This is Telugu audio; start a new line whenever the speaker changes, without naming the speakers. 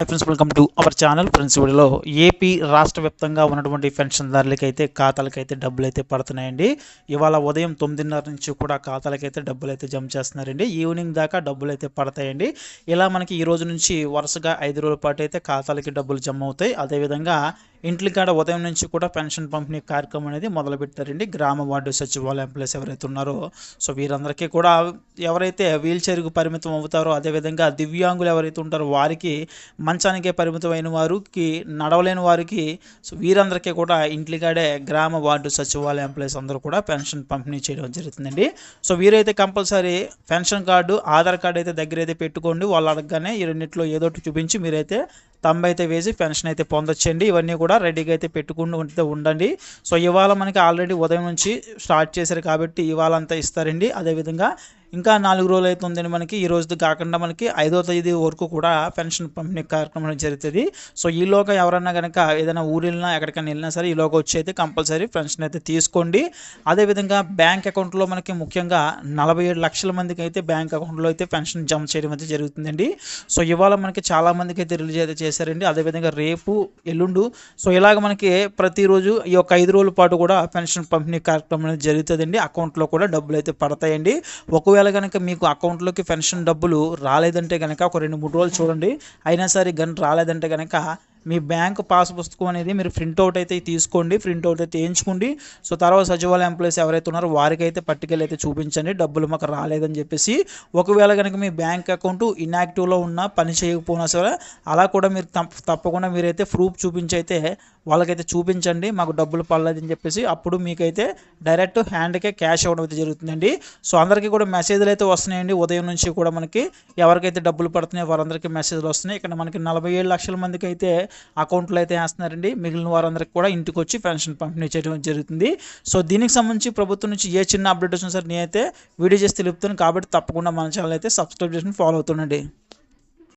Friends welcome to our channel friends వీడియోలో ఏపీ రాష్ట్ర వ్యాప్తంగా ఉన్నటువంటి పెన్షన్దారులకి అయితే ఖాతాలకైతే డబ్బులు అయితే పడుతున్నాయండి. ఇవాళ ఉదయం తొమ్మిదిన్నర నుంచి కూడా ఖాతాలకైతే డబ్బులు అయితే జమ చేస్తున్నారండి. ఈవినింగ్ దాకా డబ్బులు అయితే పడతాయండి. ఇలా మనకి ఈ రోజు నుంచి వరుసగా ఐదు రోజుల పాటు అయితే ఖాతాలకి డబ్బులు జమ అవుతాయి. అదేవిధంగా ఇంట్ల కాడ ఉదయం నుంచి కూడా పెన్షన్ పంపిణీ కార్యక్రమం అనేది మొదలు పెట్టారండి గ్రామ వార్డు సచివాలయ ఎంప్లాయీస్ ఎవరైతే ఉన్నారో సో వీరందరికీ కూడా ఎవరైతే వీల్ చైర్కు పరిమితం అవుతారో అదేవిధంగా దివ్యాంగులు ఎవరైతే ఉంటారో వారికి మంచానికే పరిమితం అయిన వారికి నడవలేని వారికి సో వీరందరికీ కూడా ఇంట్లికాడే గ్రామ వార్డు సచివాలయ ఎంప్లాయీస్ అందరూ కూడా పెన్షన్ పంపిణీ చేయడం జరుగుతుందండి. So వీరైతే compulsory pension card Aadhaar card అయితే దగ్గర అయితే పెట్టుకోండి. వాళ్ళు అడగగానే ఈ రెండింటిలో ఏదో ఒకటి చూపించి మీరైతే తంబ అయితే వేసి పెన్షన్ అయితే పొందొచ్చండి. ఇవన్నీ కూడా రెడీగా అయితే పెట్టుకుంటూ ఉంటే ఉండండి. సో ఇవాళ మనకి ఆల్రెడీ ఉదయం నుంచి స్టార్ట్ చేశారు కాబట్టి ఇవాళ అంతా ఇస్తారండి. అదేవిధంగా ఇంకా నాలుగు రోజులు అయితే ఉందండి మనకి ఈ రోజు కాకుండా మనకి ఐదో తేదీ వరకు కూడా పెన్షన్ పంపిణీ కార్యక్రమం జరుగుతుంది. సో ఈలోగా ఎవరన్నా కనుక ఏదైనా ఊరు వెళ్ళినా ఎక్కడికైనా వెళ్ళినా సరే ఈలోగా వచ్చి అయితే కంపల్సరీ పెన్షన్ అయితే తీసుకోండి. అదేవిధంగా బ్యాంక్ అకౌంట్లో మనకి ముఖ్యంగా నలభై ఏడు లక్షల మందికి అయితే బ్యాంక్ అకౌంట్లో అయితే పెన్షన్ జమ చేయడం అయితే జరుగుతుందండి. సో ఇవాళ మనకి చాలా మందికి అయితే రిలీజ్ అయితే చేశారండి. అదేవిధంగా రేపు ఎల్లుండు సో ఇలాగ మనకి ప్రతిరోజు ఈ యొక్క ఐదు రోజుల పాటు కూడా పెన్షన్ పంపిణీ కార్యక్రమం అనేది జరుగుతుందండి. అకౌంట్లో కూడా డబ్బులు అయితే పడతాయండి. ఒకవేళ కనుక మీకు అకౌంట్లోకి పెన్షన్ డబ్బులు రాలేదంటే కనుక ఒక రెండు మూడు రోజులు చూడండి. అయినా సరే గన్ రాలేదంటే కనుక మీ బ్యాంక్ పాస్ పుస్తకం అనేది మీరు ప్రింట్అవుట్ అయితే తీసుకోండి ప్రింట్అవుట్ అయితే వేయించుకోండి. సో తర్వాత సచివాలయ ఎంప్లాయీస్ ఎవరైతే ఉన్నారో వారికి అయితే పట్టుకెళ్ళి అయితే చూపించండి డబ్బులు మాకు రాలేదని చెప్పేసి. ఒకవేళ కనుక మీ బ్యాంక్ అకౌంట్ ఇన్యాక్టివ్లో ఉన్నా పని చేయకపోయినా సరే అలా కూడా మీరు తప్ప- తప్పకుండా మీరైతే ప్రూఫ్ చూపించి అయితే వాళ్ళకైతే చూపించండి మాకు డబ్బులు పడలేదని చెప్పేసి. అప్పుడు మీకైతే డైరెక్ట్ హ్యాండ్కే క్యాష్ ఇవ్వడం అయితే జరుగుతుందండి. సో అందరికీ కూడా మెసేజ్లు అయితే వస్తున్నాయండి. ఉదయం నుంచి కూడా మనకి ఎవరికైతే డబ్బులు పడుతున్నాయో వారందరికీ మెసేజ్లు వస్తున్నాయి. ఇక్కడ మనకి నలభై ఏడు లక్షల మందికి అయితే అకౌంట్లో అయితే వేస్తున్నారండి. మిగిలిన వారందరికీ కూడా ఇంటికి వచ్చి పెన్షన్ పంపిణీ చేయడం జరుగుతుంది. సో దీనికి సంబంధించి ప్రభుత్వం నుంచి ఏ చిన్న అప్డేట్ వచ్చినా సరే నేనైతే వీడియో చేసి తెలుపుతాను. కాబట్టి తప్పకుండా మన ఛానల్ అయితే సబ్స్క్రైబ్ చేసుకుని ఫాలో అవుతుండండి.